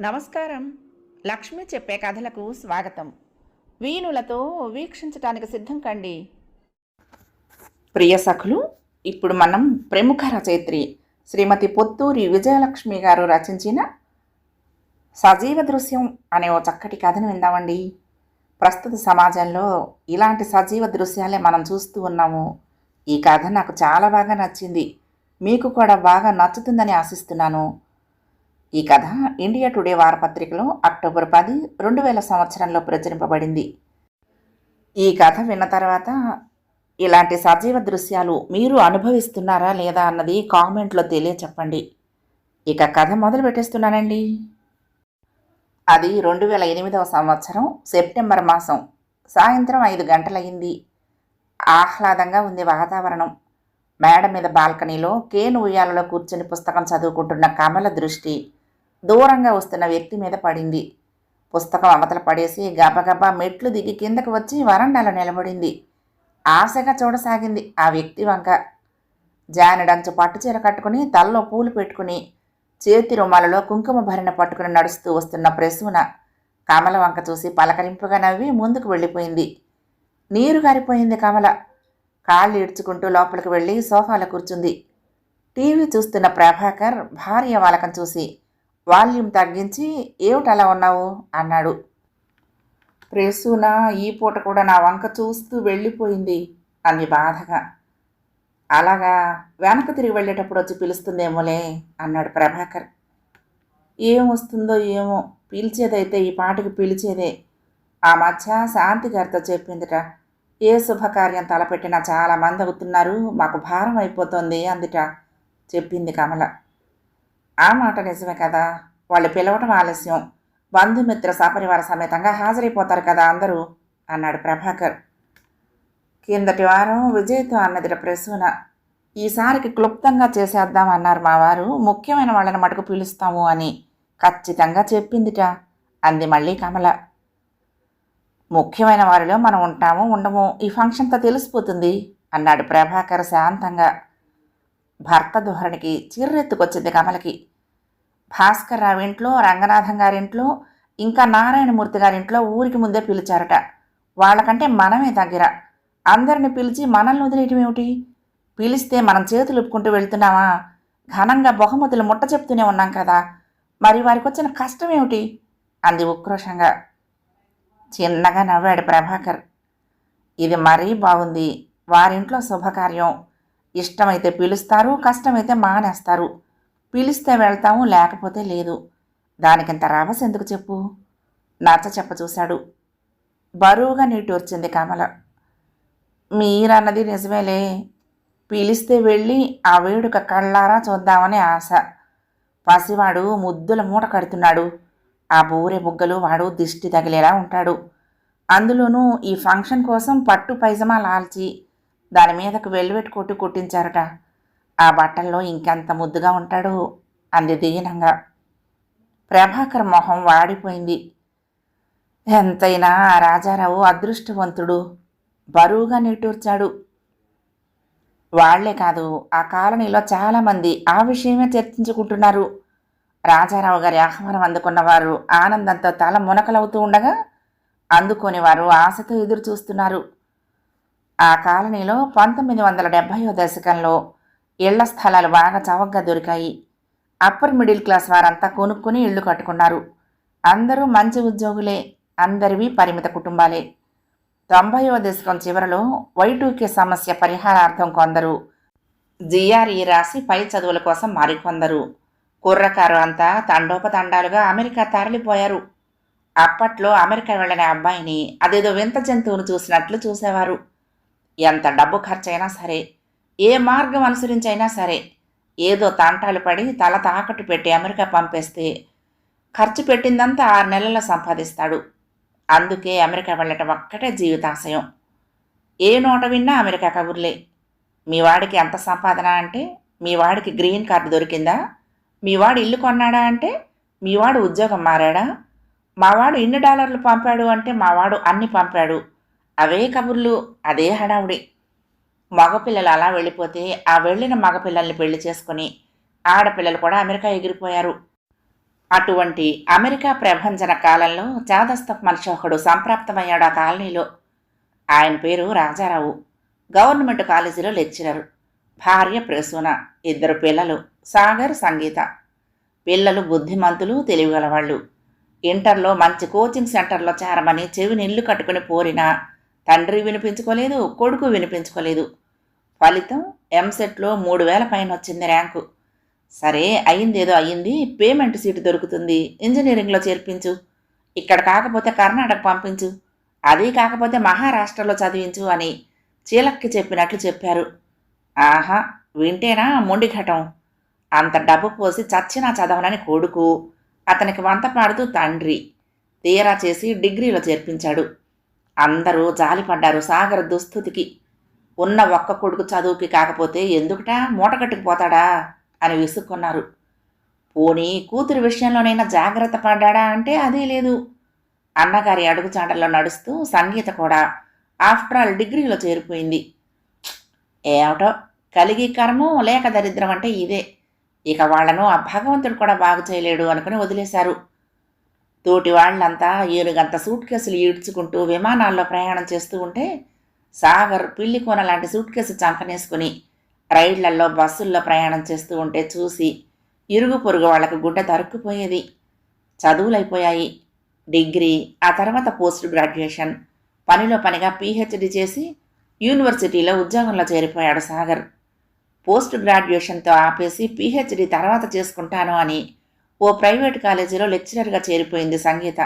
నమస్కారం. లక్ష్మి చెప్పే కథలకు స్వాగతం. వీణులతో వీక్షించటానికి సిద్ధం కండి. ప్రియ సఖులు ఇప్పుడు మనం ప్రముఖ రచయిత్రి శ్రీమతి పొత్తూరి విజయలక్ష్మి గారు రచించిన సజీవ దృశ్యం అనే ఓ చక్కటి కథను విందామండి. ప్రస్తుత సమాజంలో ఇలాంటి సజీవ దృశ్యాలే మనం చూస్తూ ఉన్నాము. ఈ కథ నాకు చాలా బాగా నచ్చింది. మీకు కూడా బాగా నచ్చుతుందని ఆశిస్తున్నాను. ఈ కథ ఇండియా టుడే వారపత్రికలో అక్టోబర్ పది రెండు వేల సంవత్సరంలో ప్రచురింపబడింది. ఈ కథ విన్న తర్వాత ఇలాంటి సజీవ దృశ్యాలు మీరు అనుభవిస్తున్నారా లేదా అన్నది కామెంట్లో తెలియచెప్పండి. ఇక కథ మొదలు పెట్టేస్తున్నానండి. అది రెండు వేల ఎనిమిదవ సంవత్సరం సెప్టెంబర్ మాసం. సాయంత్రం ఐదు గంటలయ్యింది. ఆహ్లాదంగా ఉంది వాతావరణం. మేడ మీద బాల్కనీలో కేను ఉయ్యాలలో కూర్చుని పుస్తకం చదువుకుంటున్న కమల దృష్టి దూరంగా వస్తున్న వ్యక్తి మీద పడింది. పుస్తకం అవతల పడేసి గబగబా మెట్లు దిగి కిందకు వచ్చి వరండాలో నిలబడింది. ఆశగా చూడసాగింది ఆ వ్యక్తి వంక. జానెడంచు పట్టుచీర కట్టుకుని తలలో పూలు పెట్టుకుని చేతి రుమాలలో కుంకుమ భరిన పట్టుకుని నడుస్తూ వస్తున్న ప్రసూన కమల వంక చూసి పలకరింపుగా నవ్వి ముందుకు వెళ్ళిపోయింది. నీరు గారిపోయింది కమల. కాళ్ళు ఈడ్చుకుంటూ లోపలికి వెళ్ళి సోఫాలో కూర్చుంది. టీవీ చూస్తున్న ప్రభాకర్ భార్య వాలకం చూసి వాల్యూమ్ తగ్గించి ఏమిటలా ఉన్నావు? అన్నాడు. ప్రేసున ఈ పూట కూడా నా వంక చూస్తూ వెళ్ళిపోయింది అంది బాధగా. అలాగా వెనక తిరిగి వెళ్ళేటప్పుడు వచ్చి పిలుస్తుందేమోలే అన్నాడు ప్రభాకర్. ఏం వస్తుందో ఏమో పిలిచేదైతే ఈ పాటకి పిలిచేదే. ఆ మధ్య శాంతి గారితో చెప్పిందిట ఏ శుభకార్యం తలపెట్టినా చాలా మంది అవుతున్నారు. మాకు భారం అయిపోతుంది అందుట చెప్పింది కమల. ఆ మాట నిజమే కదా? వాళ్ళు పిలవటం ఆలస్యం. బంధుమిత్ర సపరివార సమేతంగా హాజరైపోతారు కదా అందరూ? అన్నాడు ప్రభాకర్. కిందటి వారం విజయ్తో అన్నదిట ప్రసూన. ఈసారికి క్లుప్తంగా చేసేద్దాం అన్నారు మా వారు ముఖ్యమైన వాళ్ళని మటుకు పిలుస్తాము అని ఖచ్చితంగా చెప్పిందిట అంది మళ్ళీ కమల. ముఖ్యమైన వారిలో మనం ఉంటాము ఉండము. ఈ ఫంక్షన్తో తెలిసిపోతుంది అన్నాడు ప్రభాకర్ శాంతంగా. భర్త ధోరణికి చిర్రెత్తుకొచ్చింది కమలకి. భాస్కర్ రావు ఇంట్లో రంగనాథం గారింట్లో ఇంకా నారాయణమూర్తి గారింట్లో ఊరికి ముందే పిలిచారట. వాళ్ళకంటే మనమే దగ్గర. అందరిని పిలిచి మనల్ని వదిలేయటం ఏమిటి? పిలిస్తే మనం చేతులు ఒప్పుకుంటూ వెళ్తున్నామా? ఘనంగా బహుమతులు ముట్ట చెప్తూనే ఉన్నాం కదా. మరి వారికి వచ్చిన కష్టం ఏమిటి? అంది ఉక్రోషంగా. చిన్నగా నవ్వాడు ప్రభాకర్. ఇది మరీ బాగుంది. వారింట్లో శుభకార్యం. ఇష్టమైతే పిలుస్తారు కష్టమైతే మానేస్తారు. పిలిస్తే వెళ్తాము లేకపోతే లేదు. దానికింత రావస్ ఎందుకు చెప్పు? నచ్చ చెప్ప చూశాడు. బరువుగా నీటూర్చింది కమల. మీరన్నది నిజమేలే. పిలిస్తే వెళ్ళి ఆ వేడుక కళ్ళారా చూద్దామని ఆశ. పసివాడు ముద్దుల మూట కడుతున్నాడు. ఆ బూరె బుగ్గలు వాడు దిష్టి తగిలేలా ఉంటాడు. అందులోనూ ఈ ఫంక్షన్ కోసం పట్టు పైజమా లాల్చి దాని మీదకు వెల్వెట్ కొట్టు కుట్టించారట. ఆ బట్టల్లో ఇంకెంత ముద్దుగా ఉంటాడో అంది దీనంగా. ప్రభాకర్ మొహం వాడిపోయింది. ఎంతైనా ఆ రాజారావు అదృష్టవంతుడు బరువుగా నిట్టూర్చాడు. వాళ్ళే కాదు ఆ కాలనీలో చాలామంది ఆ విషయమే చర్చించుకుంటున్నారు. రాజారావు గారి ఆహ్వానం అందుకున్నవారు ఆనందంతో తల మునకలవుతూ ఉండగా అందుకోని వారు ఆశతో ఎదురు చూస్తున్నారు. ఆ కాలనీలో పంతొమ్మిది వందల డెబ్భైవ దశకంలో ఇళ్ళ స్థలాలు బాగా చవకగా దొరికాయి. అప్పర్ మిడిల్ క్లాస్ వారంతా కొనుక్కొని ఇళ్ళు కట్టుకున్నారు. అందరూ మంచి ఉద్యోగులే అందరివి పరిమిత కుటుంబాలే. తొంభైవ దశకం చివరలో వైటూకే సమస్య పరిహారార్థం కొందరు. జిఆర్ఈ రాసి పై చదువుల కోసం మరికొందరు కుర్రకారు అంతా తండోపతండాలుగా అమెరికా తరలిపోయారు. అప్పట్లో అమెరికా వెళ్ళిన అబ్బాయిని అదేదో వింత జంతువును చూసినట్లు చూసేవారు. ఎంత డబ్బు ఖర్చైనా సరే ఏ మార్గం అనుసరించైనా సరే ఏదో తంటాలు పడి తల తాకట్టు పెట్టి అమెరికా పంపేస్తే ఖర్చు పెట్టిందంతా ఆరు నెలల్లో సంపాదిస్తాడు. అందుకే అమెరికా వెళ్ళటం ఒక్కటే జీవితాశయం. ఏ నోట విన్నా అమెరికా కబుర్లే. మీ వాడికి ఎంత సంపాదన అంటే మీ వాడికి గ్రీన్ కార్డు దొరికిందా? మీవాడు ఇల్లు కొన్నాడా అంటే? మీవాడు ఉద్యోగం మారాడా? మావాడు ఇన్ని డాలర్లు పంపాడు అంటే మావాడు అన్ని పంపాడు. అవే కబుర్లు అదే హడావుడి. మగపిల్లలు అలా వెళ్ళిపోతే ఆ వెళ్ళిన మగపిల్లల్ని పెళ్ళి చేసుకుని ఆడపిల్లలు కూడా అమెరికా ఎగిరిపోయారు. అటువంటి అమెరికా ప్రభంజన కాలంలో చాదస్తపు మనిషి ఒకడు సంప్రాప్తమయ్యాడు ఆ కాలనీలో. ఆయన పేరు రాజారావు. గవర్నమెంట్ కాలేజీలో లెక్చరర్. భార్య ప్రసూన ఇద్దరు పిల్లలు సాగర్ సంగీత. పిల్లలు బుద్ధిమంతులు తెలివిగలవాళ్ళు. ఇంటర్లో మంచి కోచింగ్ సెంటర్లో చేరమని చెవిని ఇల్లు కట్టుకుని పోరినా తండ్రి వినిపించుకోలేదు కొడుకు వినిపించుకోలేదు. ఫలితం ఎంసెట్లో మూడు వేల పైన వచ్చింది ర్యాంకు. సరే అయిందేదో అయ్యింది పేమెంట్ సీటు దొరుకుతుంది ఇంజనీరింగ్లో చేర్పించు. ఇక్కడ కాకపోతే కర్ణాటక పంపించు. అది కాకపోతే మహారాష్ట్రలో చదివించు అని చీలక్కి చెప్పినట్లు చెప్పారు. ఆహా వింటేనా మొండిఘటం అంత డబ్బు పోసి చచ్చినా చదవనని కొడుకు. అతనికి వంత పాడుతూ తండ్రి. తీరా చేసి డిగ్రీలో చేర్పించాడు. అందరూ జాలిపడ్డారు సాగర్ దుస్థుతికి. ఉన్న ఒక్క కొడుకు చదువుకి కాకపోతే ఎందుకుటా మూటకట్టుకుపోతాడా అని విసుక్కున్నారు. పోనీ కూతురు విషయంలోనైనా జాగ్రత్త పడ్డాడా అంటే అదీ లేదు. అన్నగారి అడుగుచాటల్లో నడుస్తూ సంగీత కూడా. ఆఫ్టర్ ఆల్ డిగ్రీలో చేరిపోయింది. ఏమిటో కలిగి కర్మం లేక దరిద్రం అంటే ఇదే. ఇక వాళ్ళను ఆ భగవంతుడు కూడా బాగు చేయలేడు అనుకుని వదిలేశారు. తోటి వాళ్ళంతా ఏనుగంత సూట్ కేసులు ఈడ్చుకుంటూ విమానాల్లో ప్రయాణం చేస్తూ ఉంటే సాగర్ పిల్లి కోన లాంటి సూట్ కేసు చంకనేసుకుని రైళ్ళల్లో బస్సుల్లో ప్రయాణం చేస్తూ ఉంటే చూసి ఇరుగు పొరుగు వాళ్ళకు గుడ్డ తరుక్కుపోయేది. చదువులైపోయాయి. డిగ్రీ ఆ తర్వాత పోస్ట్ గ్రాడ్యుయేషన్. పనిలో పనిగా పీహెచ్డీ చేసి యూనివర్సిటీలో ఉద్యోగంలో చేరిపోయాడు సాగర్. పోస్ట్ గ్రాడ్యుయేషన్తో ఆపేసి పీహెచ్డీ తర్వాత చేసుకుంటాను అని ఓ ప్రైవేట్ కాలేజీలో లెక్చరర్గా చేరిపోయింది సంగీత.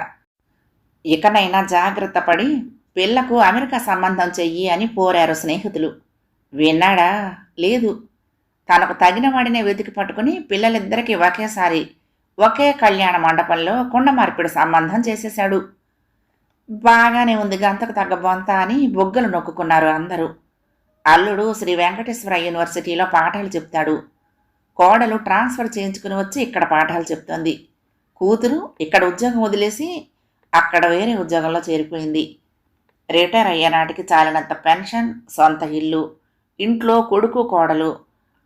ఇకనైనా జాగ్రత్త పడి పిల్లకు అమెరికా సంబంధం చెయ్యి అని పోరారు స్నేహితులు. విన్నాడా? లేదు. తనకు తగిన వాడినే వెతికి పట్టుకుని పిల్లలిద్దరికీ ఒకేసారి ఒకే కళ్యాణ మండపంలో కుండ మార్పిడి సంబంధం చేసేశాడు. బాగానే ఉంది గంతకు తగ్గ బొంత అని బొగ్గలు నొక్కుకున్నారు అందరూ. అల్లుడు శ్రీ వెంకటేశ్వర యూనివర్సిటీలో పాఠాలు చెప్తాడు. కోడలు ట్రాన్స్ఫర్ చేయించుకుని వచ్చి ఇక్కడ పాఠాలు చెప్తోంది. కూతురు ఇక్కడ ఉద్యోగం వదిలేసి అక్కడ వేరే ఉద్యోగంలో చేరిపోయింది. రిటైర్ అయ్యే నాటికి చాలినంత పెన్షన్ సొంత ఇల్లు ఇంట్లో కొడుకు కోడలు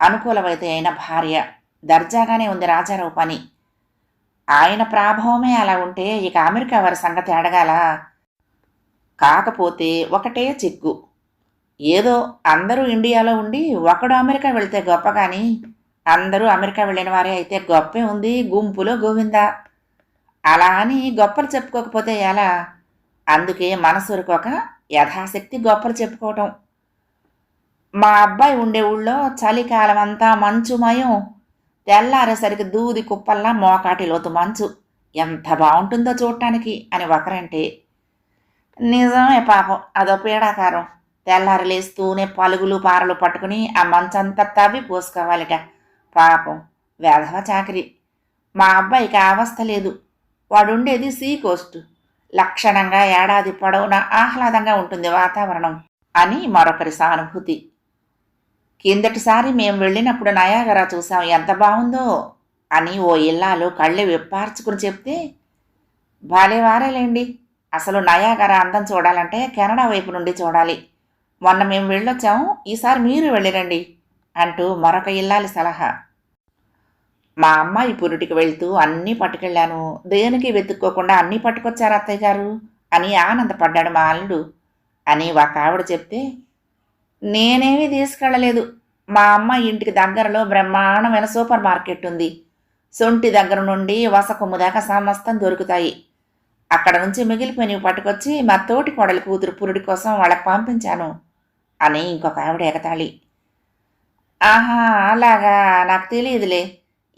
అనుకూలమైతే అయిన భార్య దర్జాగానే ఉంది రాజారావు పని. ఆయన ప్రాభవమే అలా ఉంటే ఇక అమెరికా వారి సంగతి అడగాల? కాకపోతే ఒకటే చిక్కు ఏదో అందరూ ఇండియాలో ఉండి ఒకడు అమెరికా వెళితే గొప్ప కానీ అందరూ అమెరికా వెళ్ళిన వారే అయితే గొప్పే ఉంది గుంపులో గోవిందా? అలా అని గొప్పలు చెప్పుకోకపోతే ఎలా? అందుకే మనసురుకోక యథాశక్తి గొప్పలు చెప్పుకోవటం. మా అబ్బాయి ఉండే ఊళ్ళో చలికాలం అంతా మంచుమయం తెల్లారేసరికి దూది కుప్పల్లా మోకాటి లోతు మంచు. ఎంత బాగుంటుందో చూడటానికి అని ఒకరంటే నిజమే పాపం అదో పీడాకారం తెల్లారి లేస్తూనే పలుగులు పారలు పట్టుకుని ఆ మంచంతా తవ్వి పోసుకోవాలిట. పాపం వేధవ చాకరి. మా అబ్బాయికి అవస్థ లేదు. వాడుండేది సీ కోస్ట్. లక్షణంగా ఏడాది పొడవునా ఆహ్లాదంగా ఉంటుంది వాతావరణం అని మరొకరి సానుభూతి. కిందటిసారి మేము వెళ్ళినప్పుడు నయాగరా చూసాం ఎంత బాగుందో అని ఓ ఇల్లాలు కళ్ళు విప్పార్చుకుని చెప్తే బాలే వారేలేండి. అసలు నయాగరా అందం చూడాలంటే కెనడా వైపు నుండి చూడాలి. మొన్న మేము వెళ్ళొచ్చాము ఈసారి మీరు వెళ్ళిరండి అంటూ మరొక ఇల్లాలి సలహా. మా అమ్మాయి పురుటికి వెళ్తూ అన్నీ పట్టుకెళ్ళాను. దేనికి వెతుక్కోకుండా అన్నీ పట్టుకొచ్చారు అత్తయ్య గారు? అని ఆనందపడ్డాడు మా అల్లుడు. అని ఒక ఆవిడ చెప్తే నేనేమీ తీసుకెళ్ళలేదు. మా అమ్మ ఇంటికి దగ్గరలో బ్రహ్మాండమైన సూపర్ మార్కెట్ ఉంది. సొంటి దగ్గర నుండి వసకొమ్ము దాకా సమస్తం దొరుకుతాయి. అక్కడ నుంచి మిగిలిపోయినవి పట్టుకొచ్చి మా తోటి కోడలి కూతురు పురుడి కోసం వాళ్ళకి పంపించాను అని ఇంకొక ఆవిడ ఎగతాళి. ఆహా అలాగా? నాకు తెలియదులే.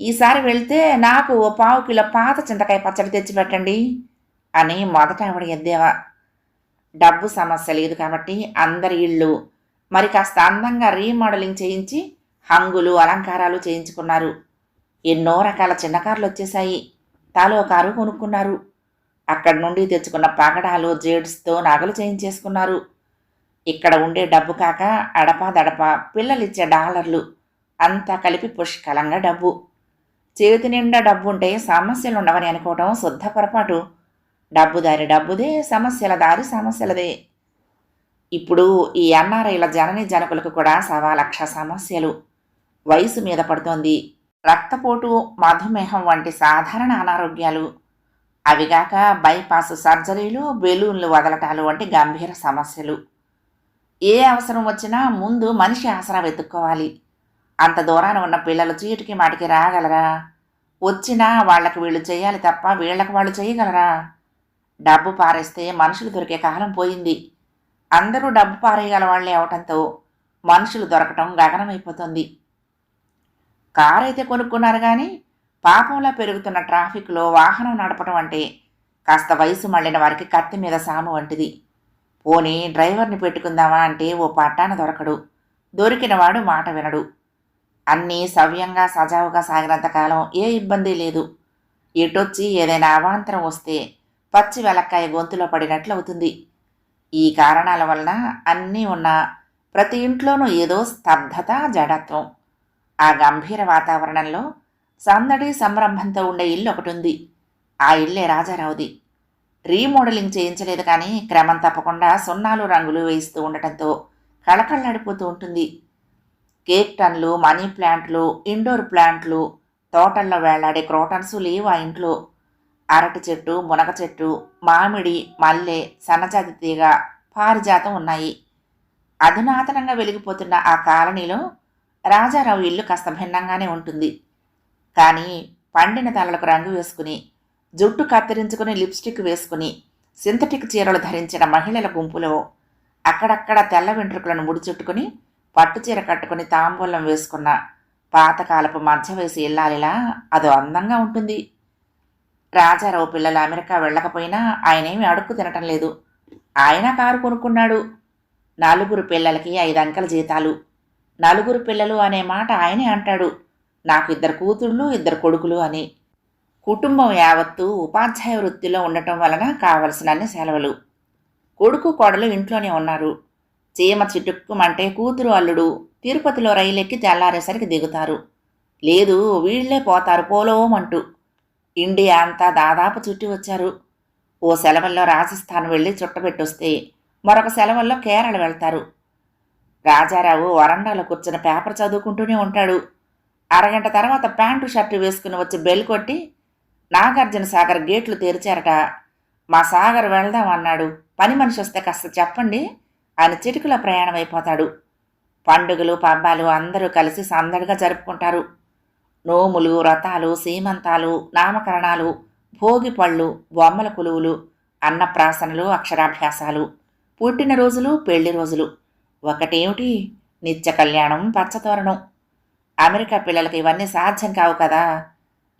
ఈసారి వెళ్తే నాకు ఓ పావు కిలో పాత చింతకాయ పచ్చడి తెచ్చిపెట్టండి అని మొదట ఆవిడ ఎద్దేవా. డబ్బు సమస్య లేదు కాబట్టి అందరి ఇళ్ళు మరి కాస్త అందంగా రీమోడలింగ్ చేయించి హంగులు అలంకారాలు చేయించుకున్నారు. ఎన్నో రకాల చిన్న కార్లు వచ్చేశాయి. తాలో కారు కొనుక్కున్నారు. అక్కడి నుండి తెచ్చుకున్న పగడాలు జేడ్స్తో నగలు చేయించేసుకున్నారు. ఇక్కడ ఉండే డబ్బు కాక అడపా దడపా పిల్లలిచ్చే డాలర్లు. అంతా కలిపి పుష్కలంగా డబ్బు. చేతి నిండా డబ్బు ఉంటే సమస్యలు ఉండవని అనుకోవటం శుద్ధ పొరపాటు. డబ్బు దారి డబ్బుదే సమస్యల దారి సమస్యలదే. ఇప్పుడు ఈ ఎన్ఆర్ఐల జనని జనకులకు కూడా సవా లక్ష సమస్యలు. వయసు మీద పడుతోంది. రక్తపోటు మధుమేహం వంటి సాధారణ అనారోగ్యాలు. అవిగాక బైపాస్ సర్జరీలు బెలూన్లు వదలటాలు వంటి గంభీర సమస్యలు. ఏ అవసరం వచ్చినా ముందు మనిషి ఆసరా వెతుక్కోవాలి. అంత దూరాన ఉన్న పిల్లలు చీటికి మాటికి రాగలరా? వచ్చినా వాళ్ళకి వీళ్ళు చేయాలి తప్ప వీళ్ళకి వాళ్ళు చేయగలరా? డబ్బు పారేస్తే మనుషులు దొరికే కాలం పోయింది. అందరూ డబ్బు పారేయగల వాళ్ళే అవటంతో మనుషులు దొరకటం గగనమైపోతుంది. కారు అయితే కొనుక్కున్నారు కానీ పాపంలా పెరుగుతున్న ట్రాఫిక్లో వాహనం నడపటం అంటే కాస్త వయసు మళ్ళిన వారికి కత్తి మీద సాము వంటిది. పోనీ డ్రైవర్ని పెట్టుకుందామా అంటే ఓ పట్టాన దొరకడు. దొరికినవాడు మాట వినడు. అన్నీ సవ్యంగా సజావుగా సాగినంతకాలం ఏ ఇబ్బంది లేదు. ఎటొచ్చి ఏదైనా అవాంతరం వస్తే పచ్చి వెలక్కాయ గొంతులో పడినట్లు అవుతుంది. ఈ కారణాల వలన అన్నీ ఉన్న ప్రతి ఇంట్లోనూ ఏదో స్తబ్దత జడత్వం. ఆ గంభీర వాతావరణంలో సందడి సంరంభంతో ఉండే ఇల్లు ఒకటి ఉంది ఆ ఇల్లే రాజారావుది. రీమోడలింగ్ చేయించలేదు కానీ క్రమం తప్పకుండా సున్నాలు రంగులు వేయిస్తూ ఉండటంతో కళకళ్ళాడిపోతూ ఉంటుంది. కేక్ టన్లు మనీ ప్లాంట్లు ఇండోర్ ప్లాంట్లు తోటల్లో వేలాడే క్రోటన్స్ లేవు ఆ ఇంట్లో. అరటి చెట్టు మునగ చెట్టు మామిడి మల్లె సన్నజాతి తీగ పారిజాతం ఉన్నాయి. అధునాతనంగా వెలిగిపోతున్న ఆ కాలనీలో రాజారావు ఇల్లు కాస్త భిన్నంగానే ఉంటుంది. కానీ పండిన తలలకు రంగు వేసుకుని జుట్టు కత్తిరించుకుని లిప్స్టిక్ వేసుకుని సింథటిక్ చీరలు ధరించిన మహిళల గుంపులో అక్కడక్కడ తెల్ల వెంట్రుకలను ముడిచుట్టుకుని పట్టుచీర కట్టుకుని తాంబూలం వేసుకున్న పాతకాలపు మధ్య వయసు ఇల్లాలిలా అదో అందంగా ఉంటుంది. రాజారావు పిల్లలు అమెరికా వెళ్ళకపోయినా ఆయనేమి అడుక్కు తినటం లేదు. ఆయన కారు కొనుక్కున్నాడు. నలుగురు పిల్లలకి ఐదు అంకెల జీతాలు. నలుగురు పిల్లలు అనే మాట ఆయనే అంటాడు. నాకు ఇద్దరు కూతుళ్ళు ఇద్దరు కొడుకులు అని. కుటుంబం యావత్తు ఉపాధ్యాయ వృత్తిలో ఉండటం వలన కావలసినన్ని సెలవులు. కొడుకు కోడలు ఇంట్లోనే ఉన్నారు. చీమ చిటుక్కుమంటే కూతురు అల్లుడు తిరుపతిలో రైలెక్కి తెల్లారేసరికి దిగుతారు. లేదు వీళ్ళే పోతారు పోలోమంటూ. ఇండియా అంతా దాదాపు చుట్టి వచ్చారు. ఓ సెలవుల్లో రాజస్థాన్ వెళ్ళి చుట్టబెట్టొస్తే మరొక సెలవుల్లో కేరళ వెళ్తారు. రాజారావు వరండాలో కూర్చున్న పేపర్ చదువుకుంటూనే ఉంటాడు. అరగంట తర్వాత ప్యాంటు షర్టు వేసుకుని వచ్చి బెల్ కొట్టి నాగార్జున సాగర్ గేట్లు తెరిచారట. మా సాగర్ వెళ్దాం అన్నాడు. పని మనిషి వస్తే కాస్త చెప్పండి ఆయన చిటికలో ప్రయాణం అయిపోతాడు. పండుగలు పబ్బాలు అందరూ కలిసి సందడిగా జరుపుకుంటారు. నోములు వ్రతాలు సీమంతాలు నామకరణాలు భోగి పళ్ళు బొమ్మల కొలువులు అన్నప్రాసనలు అక్షరాభ్యాసాలు పుట్టినరోజులు పెళ్ళి రోజులు. ఒకటేమిటి? నిత్య కళ్యాణం పచ్చతోరణం అమెరికా పిల్లలకి ఇవన్నీ సాధ్యం కావు కదా.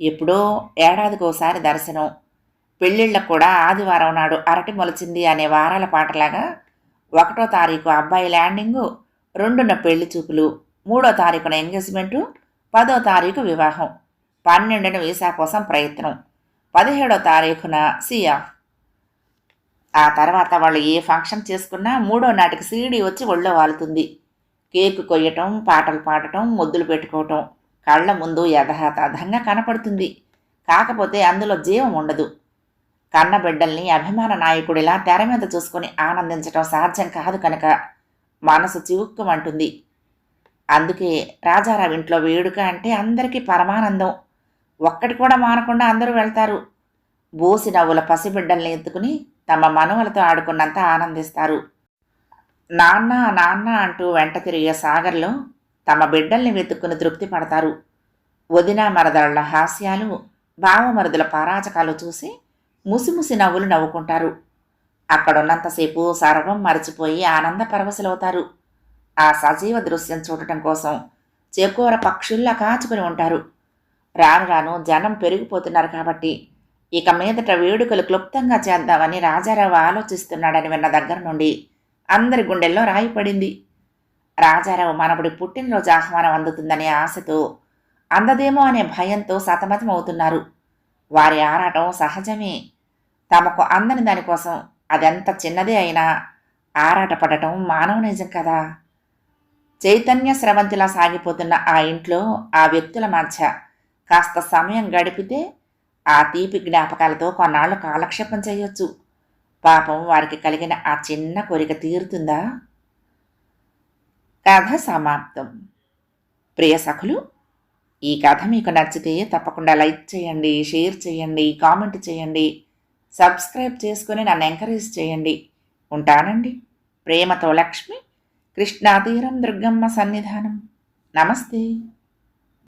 ఎప్పుడో ఏడాదికోసారి దర్శనం. పెళ్ళిళ్ళకు కూడా ఆదివారం నాడు అరటి మొలిచింది అనే వారాల పాటలాగా ఒకటో తారీఖు అబ్బాయి ల్యాండింగు రెండున్న పెళ్ళి చూపులు మూడో తారీఖున ఎంగేజ్మెంటు పదో తారీఖు వివాహం పన్నెండున వీసా కోసం ప్రయత్నం పదిహేడో తారీఖున సిఆఫ్ ఆ తర్వాత వాళ్ళు ఏ ఫంక్షన్ చేసుకున్నా మూడో నాటికి సీడీ వచ్చి ఒళ్ళో వాలుతుంది. కేకు కొయ్యటం పాటలు పాడటం ముద్దులు పెట్టుకోవటం కళ్ళ ముందు యథాతథంగా కనపడుతుంది. కాకపోతే అందులో జీవం ఉండదు. కన్నబిడ్డల్ని అభిమాన నాయకుడిలా తెర మీద చూసుకొని ఆనందించటం సాధ్యం కాదు కనుక మనసు చివుక్కుమంటుంది. అందుకే రాజారావు ఇంట్లో వేడుక అంటే అందరికీ పరమానందం. ఒక్కటి కూడా మానకుండా అందరూ వెళ్తారు. బోసి నవ్వుల పసిబిడ్డల్ని ఎత్తుకుని తమ మనవలతో ఆడుకున్నంత ఆనందిస్తారు. నాన్న నాన్న అంటూ వెంట తిరిగే సాగర్లో తమ బిడ్డల్ని వెతుక్కుని తృప్తి పడతారు. వదిన మరదళ్ళ హాస్యాలు భావమరుదుల పరాజకాలు చూసి ముసిముసి నవ్వులు నవ్వుకుంటారు. అక్కడున్నంతసేపు సర్వం మరచిపోయి ఆనంద పరవశులవుతారు. ఆ సజీవ దృశ్యం చూడటం కోసం చేకూర పక్షుల్లా కాచుకుని ఉంటారు. రాను రాను జనం పెరిగిపోతున్నారు కాబట్టి ఇక మీదట వేడుకలు క్లుప్తంగా చేద్దామని రాజారావు ఆలోచిస్తున్నాడని విన్న దగ్గర నుండి అందరి గుండెల్లో రాయి పడింది. రాజారావు మనప్పుడు పుట్టినరోజు ఆహ్వానం అందుతుందనే ఆశతో అందదేమో అనే భయంతో సతమతం అవుతున్నారు వారి ఆరాటం సహజమే. తమకు అందని దానికోసం అదెంత చిన్నదే అయినా ఆరాటపడటం మానవ నిజం కదా. చైతన్య స్రవంతిలా సాగిపోతున్న ఆ ఇంట్లో ఆ వ్యక్తుల మధ్య కాస్త సమయం గడిపితే ఆ తీపి జ్ఞాపకాలతో కొన్నాళ్ళు కాలక్షేపం చేయొచ్చు. పాపం వారికి కలిగిన ఆ చిన్న కోరిక తీరుతుందా? కథ సమాప్తం. ప్రియ సఖులు ఈ కథ మీకు నచ్చితే తప్పకుండా లైక్ చేయండి షేర్ చేయండి కామెంట్ చేయండి సబ్స్క్రైబ్ చేసుకుని నన్ను ఎంకరేజ్ చేయండి. ఉంటానండి. ప్రేమతో లక్ష్మి కృష్ణాతీరం దుర్గమ్మ సన్నిధానం. నమస్తే.